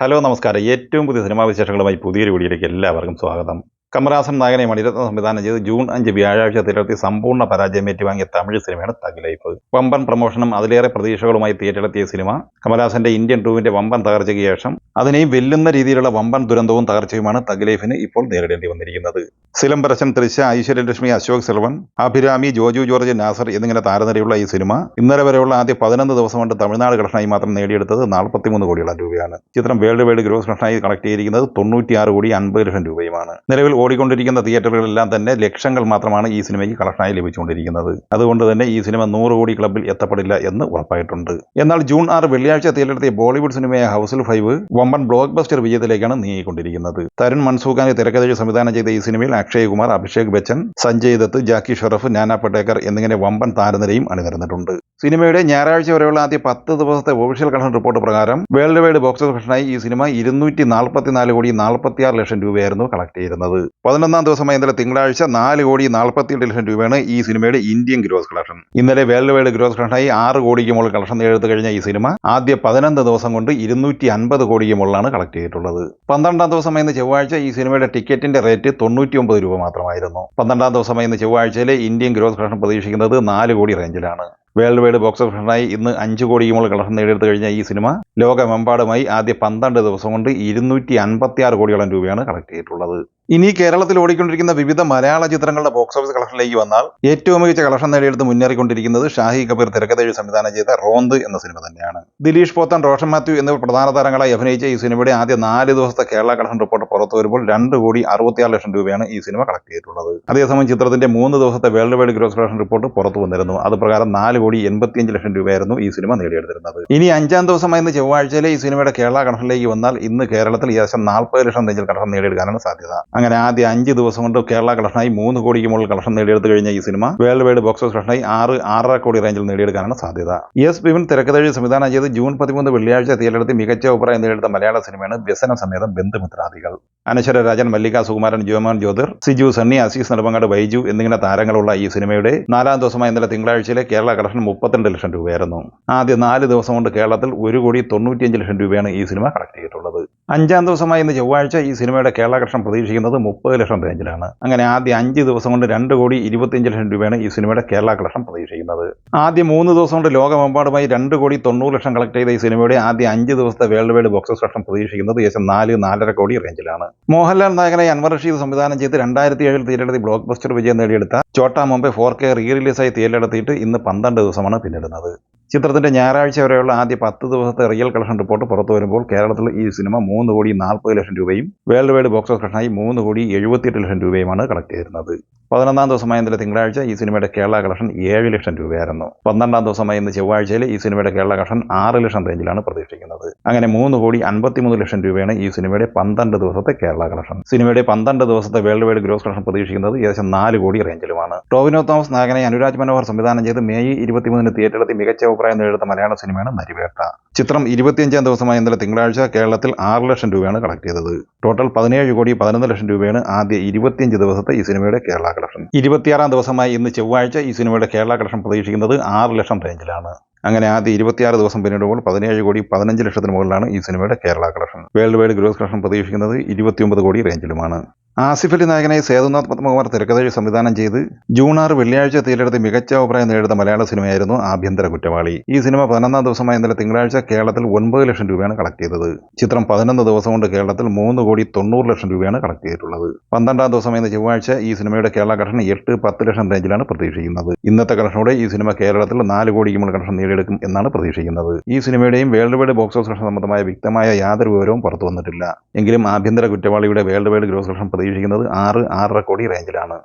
Hello നമസ്കാരം. ഏറ്റവും പുതിയ സിനിമാ വിശേഷങ്ങളുമായി പുതിയൊരു വീഡിയോയിലേക്ക് എല്ലാവർക്കും സ്വാഗതം. കമലഹാസൻ നായകനെ മണിരത്നം സംവിധാനം ചെയ്ത് ജൂൺ അഞ്ച് വ്യാഴാഴ്ച തിരത്തി സമ്പൂർണ പരാജയം ഏറ്റുവാങ്ങിയ തമിഴ് സിനിമയാണ് തഗ് ലൈഫ് വമ്പൻ പ്രമോഷനും അതിലേറെ പ്രതീക്ഷകളുമായി തിയേറ്ററിലെത്തിയ സിനിമ കമലഹാസന്റെ ഇന്ത്യൻ ടൂവിന്റെ വമ്പൻ തകർച്ചയ്ക്ക് ശേഷം അതിനെയും വെല്ലുന്ന രീതിയിലുള്ള വമ്പൻ ദുരന്തവും തകർച്ചയുമാണ് തഗ് ലൈഫിന് ഇപ്പോൾ നേരിടേണ്ടി വന്നിരിക്കുന്നത്. സിലംബരശൻ തൃശ ഐശ്വര്യലക്ഷ്മി അശോക് സെൽവൻ അഭിരാമി ജോജു ജോർജ് നാസർ എന്നിങ്ങനെ താരനിരയുള്ള ഈ സിനിമ ഇന്നലെ വരെയുള്ള ആദ്യ പതിനൊന്ന് ദിവസം കൊണ്ട് തമിഴ്നാട് കളക്ഷനായി മാത്രം നേടിയെടുത്തത് നാൽപ്പത്തിമൂന്ന് കോടിയോളം രൂപയാണ്. ചിത്രം വേൾഡ് വൈഡ് ഗ്രോസ് കളക്ഷനായി കളക്ട് ചെയ്തിരിക്കുന്നത് തൊണ്ണൂറ്റിയാറ് കോടി അൻപത് ലക്ഷം രൂപയുമാണ്. നിലവിൽ ഓടിക്കൊണ്ടിരിക്കുന്ന തിയേറ്ററുകളെല്ലാം തന്നെ ലക്ഷങ്ങൾ മാത്രമാണ് ഈ സിനിമയ്ക്ക് കളക്ഷനായി ലഭിച്ചുകൊണ്ടിരിക്കുന്നത്. അതുകൊണ്ട് തന്നെ ഈ സിനിമ നൂറ് കോടി ക്ലബിൽ എത്തപ്പെടില്ല എന്ന് ഉറപ്പായിട്ടുണ്ട്. എന്നാൽ ജൂൺ ആറ് വെള്ളിയാഴ്ച തിയേറ്ററെത്തിയ ബോളിവുഡ് സിനിമയായ ഹൗസിൽ ഫൈവ് വമ്പൻ ബ്ലോക്ക് ബസ്റ്റർ വിജയത്തിലേക്കാണ് നീങ്ങിക്കൊണ്ടിരിക്കുന്നത്. തരുൺ മൻസൂഖാനെ തിരക്കഥയിൽ സംവിധാനം ചെയ്ത ഈ സിനിമയിൽ അക്ഷയ് കുമാർ അഭിഷേക് ബച്ചൻ സഞ്ജയ് ദത്ത് ജാക്കി ഷെറഫ് നാനാ പട്ടേക്കർ എന്നിങ്ങനെ വമ്പൻ താരനിരയും അണിനിരന്നിട്ടുണ്ട്. സിനിമയുടെ ഞായറാഴ്ച വരെയുള്ള ആദ്യ പത്ത് ദിവസത്തെ ഒഫീഷ്യൽ കളക്ഷൻ റിപ്പോർട്ട് പ്രകാരം വേൾഡ് വൈഡ് ബോക്സ് ഓഫീസ് കളക്ഷനായി ഈ സിനിമ ഇരുന്നൂറ്റി നാൽപ്പത്തിനാല് കോടി നാൽപ്പത്തിയാറ് ലക്ഷം രൂപയായിരുന്നു കളക്ട് ചെയ്യുന്നത് പതിനൊന്നാം ദിവസമായ ഇന്നലെ തിങ്കളാഴ്ച നാല് കോടി നാൽപ്പത്തിയെട്ട് ലക്ഷം രൂപയാണ് ഈ സിനിമയുടെ ഇന്ത്യൻ ഗ്രോസ് കളക്ഷൻ ഇന്നലെ വേൾഡ് വൈഡ് ഗ്രോസ് കളക്ഷനായി ആറ് കോടിക്ക് മുകളിൽ കളക്ഷൻ എഴുത്ത് കഴിഞ്ഞ ഈ സിനിമ ആദ്യ പതിനൊന്ന് ദിവസം കൊണ്ട് ഇരുന്നൂറ്റി അൻപത് കോടിക്ക് മുകളിലാണ് കളക്ട് ചെയ്തിട്ടുള്ളത്. പന്ത്രണ്ടാം ദിവസമായ ഇന്ന് ചൊവ്വാഴ്ച ഈ സിനിമയുടെ ടിക്കറ്റിന്റെ റേറ്റ് തൊണ്ണൂറ്റി ഒമ്പത് രൂപ മാത്രമായിരുന്നു. പന്ത്രണ്ടാം ദിവസമായ ഇന്ന് ചൊവ്വാഴ്ചയിലെ ഇന്ത്യൻ ഗ്രോസ് കളക്ഷൻ പ്രതീക്ഷിക്കുന്നത് നാല് കോടി റേഞ്ചിലാണ് വേൾഡ് വൈഡ് ബോക്സ് ഓഫീസിനായി ഇന്ന് അഞ്ച് കോടി മുകളിൽ കളക്ഷൻ നേടിയെടുത്ത് കഴിഞ്ഞ ഈ സിനിമ ലോകമെമ്പാടുമായി ആദ്യ പന്ത്രണ്ട് ദിവസം കൊണ്ട് ഇരുന്നൂറ്റി അൻപത്തി ആറ് കോടിയോളം രൂപയാണ് കളക്ട് ചെയ്തിട്ടുള്ളത്. ഇനി കേരളത്തിൽ ഓടിക്കൊണ്ടിരിക്കുന്ന വിവിധ മലയാള ചിത്രങ്ങളുടെ ബോക്സ് ഓഫീസ് കളക്ഷനിലേക്ക് വന്നാൽ ഏറ്റവും മികച്ച കളക്ഷൻ നേടിയെടുത്ത് മുന്നേറിക്കൊണ്ടിരിക്കുന്നത് ഷാഹി കബീർ തിരക്കഥയിൽ സംവിധാനം ചെയ്ത റോന്ത് എന്ന സിനിമ തന്നെയാണ്. ദിലീഷ് പോത്തൻ റോഷൻ മാത്യു എന്നിവർ പ്രധാന താരങ്ങളായി അഭിനയിച്ച ഈ സിനിമയുടെ ആദ്യ നാല് ദിവസത്തെ കേരള കളക്ഷൻ റിപ്പോർട്ട് പുറത്തു വരുമ്പോൾ രണ്ട് കോടി അറുപത്തിയാറ് ലക്ഷം രൂപയാണ് ഈ സിനിമ കളക്ട് ചെയ്തിട്ടുള്ളത്. അതേസമയം ചിത്രത്തിന്റെ മൂന്ന് ദിവസത്തെ world wide gross collection report പുറത്തു വന്നിരുന്നു. അത് പ്രകാരം നാല് കോടി എൺപത്തിയഞ്ച് ലക്ഷം രൂപയായിരുന്നു ഈ സിനിമ നേടിയെടുത്തിരുന്നത്. ഇനി അഞ്ചാം ദിവസമായ ഇന്ന് ചൊവ്വാഴ്ചയിലെ ഈ സിനിമയുടെ കേരള കളക്ഷനിലേക്ക് വന്നാൽ ഇന്ന് കേരളത്തിൽ ഏകദേശം നാൽപ്പത് ലക്ഷം റേഞ്ചിൽ കളക്ഷൻ നേടിയെടുക്കാനാണ് സാധ്യത. അങ്ങനെ ആദ്യ അഞ്ച് ദിവസം കൊണ്ട് കേരള കളക്ഷനായി മൂന്ന് കോടിക്ക് മുകളിൽ കളക്ഷൻ നേടിയെടുത്ത് കഴിഞ്ഞ ഈ സിനിമ വേൾഡ് വൈഡ് ബോക്സ് ഓഫീസ് കളക്ഷനായി ആറ് ആറര കോടി റേഞ്ചിൽ നേടിയെടുക്കാനാണ് സാധ്യത. എസ് ബിപിൻ തിരക്കഥഴി സംവിധാനം ചെയ്ത് ജൂൺ പതിമൂന്ന് വെള്ളിയാഴ്ച തിയേറ്ററെടുത്ത് മികച്ച അഭിപ്രായം നേടിയെടുത്ത മലയാള സിനിമയാണ് വ്യസന സമേതം ബന്ധുമിത്രാദികൾ. അനശ്വര രാജൻ മല്ലിക സുകുമാരൻ ജോമോൻ ജ്യോതിർ സിജു സണ്ണി അസീസ് നെടുമങ്ങാട് ബൈജു എന്നിങ്ങനെ താരങ്ങളുള്ള ഈ സിനിമയുടെ നാലാം ദിവസമായ ഇന്നലെ തിങ്കളാഴ്ചയിലെ കേരള കളക്ഷൻ മുപ്പത്തിരണ്ട് ലക്ഷം രൂപയായിരുന്നു. ആദ്യ നാല് ദിവസം കൊണ്ട് കേരളത്തിൽ ഒരു കോടി തൊണ്ണൂറ്റിയഞ്ച് ലക്ഷം രൂപയാണ് ഈ സിനിമ കളക്ട് ചെയ്തിട്ടുള്ളത്. അഞ്ചാം ദിവസമായ ഇന്ന് ചൊവ്വാഴ്ച ഈ സിനിമയുടെ കേരള കളക്ഷൻ പ്രതീക്ഷിക്കുന്നത് മുപ്പത് ലക്ഷം റേഞ്ചിലാണ്. അങ്ങനെ ആദ്യ അഞ്ച് ദിവസം കൊണ്ട് രണ്ട് കോടി ഇരുപത്തിയഞ്ച് ലക്ഷം രൂപയാണ് ഈ സിനിമയുടെ കേരള കളക്ഷൻ പ്രതീക്ഷിക്കുന്നത്. ആദ്യ മൂന്ന് ദിവസം കൊണ്ട് ലോകമെമ്പാടുമായി രണ്ട് കോടി തൊണ്ണൂറ് ലക്ഷം കളക്ട് ചെയ്ത ഈ സിനിമയുടെ ആദ്യ അഞ്ച് ദിവസത്തെ world wide box office collection പ്രതീക്ഷിക്കുന്നത് ഏകദേശം നാല് നാലര കോടി റേഞ്ചിലാണ്. മോഹൻലാൽ നായകനായി അൻവർ റഷീദ് സംവിധാനം ചെയ്ത് രണ്ടായിരത്തി ഏഴിൽ തിയേറ്ററെത്തി ബ്ലോക്ക് ബസ്റ്റർ വിജയം നേടിയെടുത്ത Chotta Mumbai four K re റിലീസായി തിയേറ്ററെത്തിയിട്ട് ഇന്ന് പന്ത്രണ്ട് ദിവസമാണ് പിന്നിടുന്നത്. ചിത്രത്തിന്റെ ഞായറാഴ്ച വരെയുള്ള ആദ്യ പത്ത് ദിവസത്തെ റിയൽ കളക്ഷൻ റിപ്പോർട്ട് പുറത്തു വരുമ്പോൾ കേരളത്തിൽ ഈ സിനിമ മൂന്ന് കോടി നാൽപ്പത് ലക്ഷം രൂപയും വേൾഡ് വൈഡ് ബോക്സ് ഓഫീസ് കളക്ഷനായി മൂന്ന് കോടി എഴുപത്തിയെട്ട് ലക്ഷം രൂപയുമാണ് കളക്ട് ചെയ്തിരുന്നത്. പതിനൊന്നാം ദിവസമായ ഇന്നലെ തിങ്കളാഴ്ച ഈ സിനിമയുടെ കേരള കളക്ഷൻ ഏഴ് ലക്ഷം രൂപയായിരുന്നു. പന്ത്രണ്ടാം ദിവസമായ ഇന്ന് ചൊവ്വാഴ്ചയിൽ ഈ സിനിമയുടെ കേരള കളക്ഷൻ ആറ് ലക്ഷം റേഞ്ചിലാണ് പ്രതീക്ഷിക്കുന്നത്. അങ്ങനെ മൂന്ന് കോടി അൻപത്തിമൂന്ന് ലക്ഷം രൂപയാണ് ഈ സിനിമയുടെ പന്ത്രണ്ട് ദിവസത്തെ കേരള കളക്ഷൻ. സിനിമയുടെ പന്ത്രണ്ട് ദിവസത്തെ വേൾഡ് വൈഡ് ഗ്രോസ് കളക്ഷൻ പ്രതീക്ഷിക്കുന്നത് ഏകദേശം നാല് കോടി റേഞ്ചിലുമാണ്. ടോവിനോ തോമസ് നാഗനെ അനുരാജ് മനോഹർ സംവിധാനം ചെയ്ത് മെയ് ഇരുപത്തിമൂന്നിന് തിയേറ്ററിലെത്തി മികച്ച അഭിപ്രായം നേടുന്ന മലയാള സിനിമയാണ് നരിവേട്ട. ചിത്രം ഇരുപത്തിയഞ്ചാം ദിവസമായ ഇന്നലെ തിങ്കളാഴ്ച കേരളത്തിൽ ആറ് ലക്ഷം രൂപയാണ് കളക്ട് ചെയ്തത്. ടോട്ടൽ പതിനേഴ് കോടി പതിനൊന്ന് ലക്ഷം രൂപയാണ് ആദ്യ ഇരുപത്തിയഞ്ച് ദിവസത്തെ ഈ സിനിമയുടെ കേരള കളക്ഷൻ. ഇരുപത്തിയാറാം ദിവസമായ ഇന്ന് ചൊവ്വാഴ്ച ഈ സിനിമയുടെ കേരള കളക്ഷൻ പ്രതീക്ഷിക്കുന്നത് ആറ് ലക്ഷം റേഞ്ചിലാണ്. അങ്ങനെ ആദ്യ ഇരുപത്തിയാറ് ദിവസം പിന്നിടുമ്പോൾ പതിനേഴ് കോടി പതിനഞ്ച് ലക്ഷത്തിന് മുകളിലാണ് ഈ സിനിമയുടെ Kerala collection. World wide gross collection പ്രതീക്ഷിക്കുന്നത് ഇരുപത്തിയൊമ്പത് കോടി റേഞ്ചിലുമാണ്. ആസിഫ് അലി നായകനായി സേതുനാഥ് പത്മകുമാർ തിരക്കഥയിൽ സംവിധാനം ചെയ്ത് ജൂൺ ആറ് വെള്ളിയാഴ്ച തിയേറ്ററെടുത്ത് മികച്ച അഭിപ്രായം നേടുന്ന മലയാള സിനിമയായിരുന്നു ആഭ്യന്തര കുറ്റവാളി. ഈ സിനിമ പതിനൊന്നാം ദിവസമായ ഇന്നലെ തിങ്കളാഴ്ച കേരളത്തിൽ ഒൻപത് ലക്ഷം രൂപയാണ് കളക്ട് ചെയ്തത്. ചിത്രം പതിനൊന്ന് ദിവസം കൊണ്ട് കേരളത്തിൽ മൂന്ന് കോടി തൊണ്ണൂറ് ലക്ഷം രൂപയാണ് കളക്ട് ചെയ്തിട്ടുള്ളത്. പന്ത്രണ്ടാം ദിവസമായ ചൊവ്വാഴ്ച ഈ സിനിമയുടെ കേരള കളക്ഷൻ എട്ട് പത്ത് ലക്ഷം റേഞ്ചിലാണ് പ്രതീക്ഷിക്കുന്നത്. ഇന്നത്തെ കളക്ഷനോടെ ഈ സിനിമ കേരളത്തിൽ നാല് കോടി മുകളിൽ കളക്ഷൻ നേടിയെടുക്കും എന്നാണ് പ്രതീക്ഷിക്കുന്നത്. ഈ സിനിമയുടെയും വേൾഡ് വൈഡ് ബോക്സ് ഓഫീസ് സംബന്ധമായ വ്യക്തമായ യാതൊരു വിവരവും പുറത്തു വന്നിട്ടില്ല. എങ്കിലും ആഭ്യന്തര കുറ്റവാളിയുടെ വേൾഡ് വൈഡ് ഗ്രോസ് കളക്ഷൻ പ്രതീക്ഷിക്കുന്നത് ആറ് ആറര കോടി റേഞ്ചിലാണ്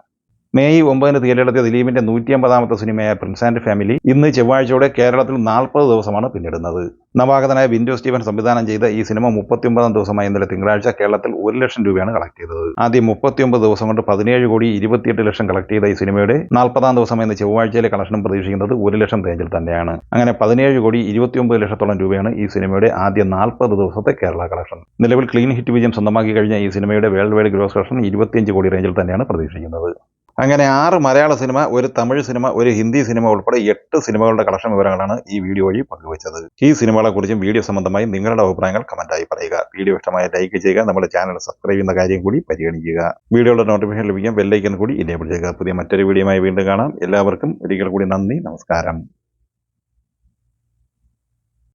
മെയ് ഒമ്പതിന് തിയേറ്ററിലെത്തിയ ദിലീപിന്റെ നൂറ്റി അമ്പതാമത്തെ സിനിമയായ പ്രിൻസ് ആൻഡ് ഫാമിലി ഇന്ന് ചൊവ്വാഴ്ചയോടെ കേരളത്തിൽ നാൽപ്പത് ദിവസമാണ് പിന്നിടുന്നത്. നവാഗതനായ വിൻഡോ സ്റ്റീവൻ സംവിധാനം ചെയ്ത ഈ സിനിമ മുപ്പത്തിയൊമ്പതാം ദിവസമായ ഇന്നലെ തിങ്കളാഴ്ച കേരളത്തിൽ ഒരു ലക്ഷം രൂപയാണ് കളക്ട് ചെയ്തത്. ആദ്യം മുപ്പത്തിയൊമ്പത് ദിവസം കൊണ്ട് പതിനേഴ് കോടി ഇരുപത്തിയെട്ട് ലക്ഷം കളക്ട് ചെയ്ത ഈ സിനിമയുടെ നാൽപ്പതാം ദിവസം ഇന്ന് ചൊവ്വാഴ്ചയിലെ കളക്ഷനും പ്രതീക്ഷിക്കുന്നത് ഒരു ലക്ഷം റേഞ്ചിൽ തന്നെയാണ്. അങ്ങനെ പതിനേഴ് കോടി ഇരുപത്തിയൊമ്പത് ലക്ഷത്തോളം രൂപയാണ് ഈ സിനിമയുടെ ആദ്യ നാൽപ്പത് ദിവസത്തെ കേരള കളക്ഷൻ നിലവിൽ ക്ലീൻ ഹിറ്റ് വിജയം സ്വന്തമാക്കി കഴിഞ്ഞ ഈ സിനിമയുടെ വേൾഡ് വൈഡ് ഗ്രോസ് കളക്ഷൻ ഇരുപത്തിയഞ്ച് കോടി റേഞ്ചിൽ തന്നെയാണ് പ്രതീക്ഷിക്കുന്നത്. അങ്ങനെ ആറ് മലയാള സിനിമ ഒരു തമിഴ് സിനിമ ഒരു ഹിന്ദി സിനിമ ഉൾപ്പെടെ എട്ട് സിനിമകളുടെ കളക്ഷൻ വിവരങ്ങളാണ് ഈ വീഡിയോ വഴി പങ്കുവച്ചത്. ഈ സിനിമകളെക്കുറിച്ചും വീഡിയോ സംബന്ധമായി നിങ്ങളുടെ അഭിപ്രായങ്ങൾ കമന്റായി പറയുക. വീഡിയോ ഇഷ്ടമായ ലൈക്ക് ചെയ്യുക നമ്മുടെ ചാനൽ സബ്സ്ക്രൈബ് ചെയ്യുന്ന കാര്യം കൂടി പരിഗണിക്കുക. വീഡിയോയുടെ നോട്ടിഫിക്കേഷൻ ലഭിക്കാൻ ബെല്ലൈക്കൻ കൂടി ഇനേബിൾ ചെയ്യുക. പുതിയ മറ്റൊരു വീഡിയോയുമായി വീണ്ടും കാണാം. എല്ലാവർക്കും ഒരിക്കൽ കൂടി നന്ദി നമസ്കാരം.